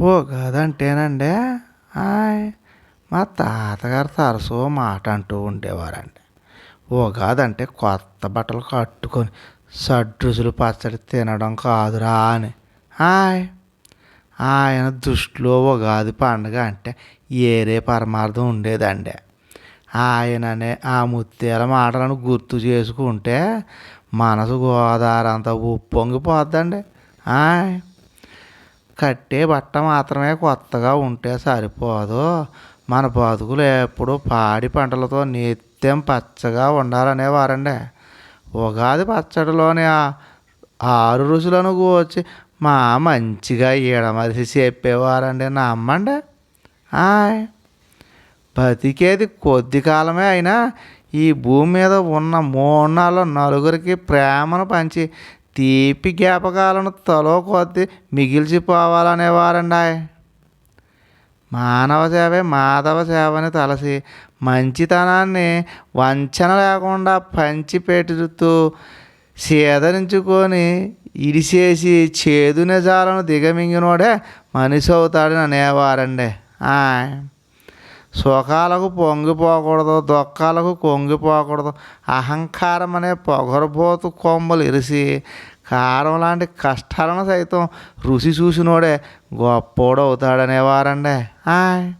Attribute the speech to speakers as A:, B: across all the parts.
A: ఓ కాదంటేనండి. ఆయ్ మా తాతగారు తరచూ మాట అంటూ ఉండేవారండి. ఓ కాదంటే కొత్త బట్టలు కట్టుకొని సడ్రుసులు పచ్చడి తినడం కాదురా అని. ఆయ్ ఆయన దృష్టిలో ఉగాది పండుగ అంటే ఏరే పరమార్థం ఉండేదండి. ఆయననే ఆ ముత్యాల మాటలను గుర్తు చేసుకుంటే మనసు గోదావరి అంతా ఉప్పొంగిపోద్దండి. ఆయ్ కట్టే బట్ట మాత్రమే కొత్తగా ఉంటే సరిపోదు. మన బతుకులు ఎప్పుడు పాడి పంటలతో నిత్యం పచ్చగా ఉండాలనేవారండి ఉగాది పచ్చడిలోని ఆరు రుచులను కూర్చి మా మంచిగా ఈడమరిసి చెప్పేవారండి. నమ్మండి? ఆయ్. బతికేది కొద్ది కాలమే అయినా ఈ భూమి మీద ఉన్న మూడు నలుగురికి ప్రేమను పంచి తీపి జ్ఞాపకాలను తలో కొద్ది మిగిల్చిపోవాలనేవారండి మానవ సేవే మాధవ సేవని తలసి మంచితనాన్ని వంచన లేకుండా పంచి పెట్టుతూ సేదరించుకొని ఇడిసేసి చేదు నిజాలను దిగమింగినోడే మనిషి అవుతాడని అనేవారండి సుఖాలకు పొంగిపోకూడదు దుఃఖాలకు కొంగిపోకూడదు అహంకారం అనే పొగరబోతు కొమ్మలు ఇరిసి కారం లాంటి కష్టాలను సైతం రుచి చూసినోడే గొప్పోడు అవుతాడనేవారండి ఆయ్.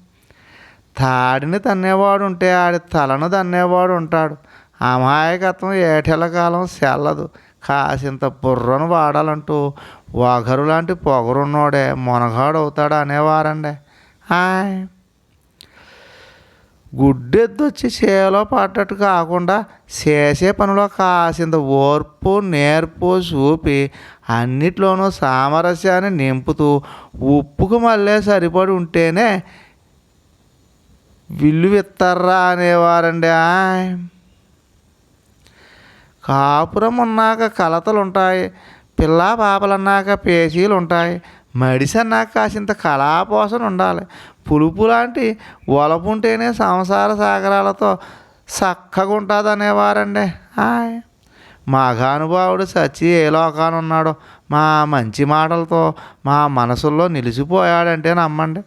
A: తాడిని తన్నేవాడు ఉంటే ఆడి తలను తన్నేవాడు ఉంటాడు అమాయకత్వం ఏటెల కాలం సెల్లదు. కాసింత బుర్రను వాడాలంటూ ఒగరు లాంటి పొగరున్నోడే మునగాడు అవుతాడు అనేవారండి గుడ్డెద్దు గుడ్డెద్దొచ్చి చేలో పడ్డట్టు కాకుండా చేసే పనిలో కాసింత ఓర్పు నేర్పు చూపి అన్నిట్లోనూ సామరస్యాన్ని నింపుతూ ఉప్పుకు మళ్ళీ సరిపడి ఉంటేనే విల్లు విత్తర్రా అనేవారండి కాపురం ఉన్నాక కలతలు ఉంటాయి పిల్ల పాపలు అన్నాక పేచీలు ఉంటాయి మడిసన్న అన్నాక కాసింత కళాపోసన ఉండాలి. పులుపు లాంటి ఒలపు ఉంటేనే సంసార సాగరాలతో చక్కగా ఉంటుంది అనేవారండి హాయ్. మహానుభావుడు సచి ఏ లోకాన ఉన్నాడో మా మంచి మాటలతో మా మనసుల్లో నిలిచిపోయాడంటే నమ్మండి.